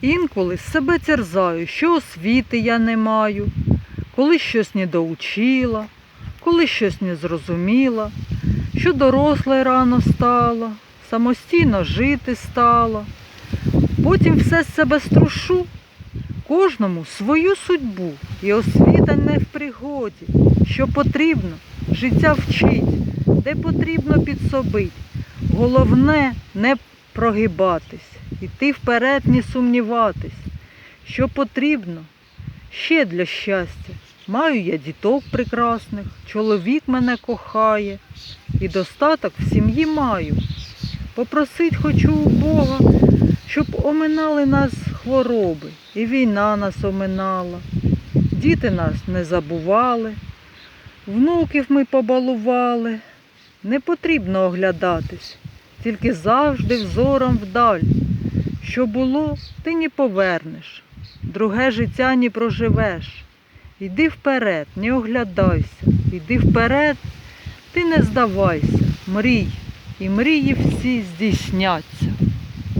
Інколи себе терзаю, що освіти я не маю, коли щось не доучила, коли щось не зрозуміла, що доросла рано стала, самостійно жити стала. Потім все з себе струшу, кожному свою судьбу, і освіта не в пригоді, що потрібно, життя вчить, де потрібно підсобить. Головне не прогибатись, іти вперед, не сумніватись, що потрібно ще для щастя. Маю я діток прекрасних, чоловік мене кохає, і достаток в сім'ї маю. Попросить хочу у Бога, щоб оминали нас хвороби, і війна нас оминала. Діти нас не забували, внуків ми побалували. Не потрібно оглядатись, тільки завжди взором вдаль. Що було, ти не повернеш, друге життя не проживеш. Йди вперед, не оглядайся, йди вперед, ти не здавайся, мрій, і мрії всі здійсняться.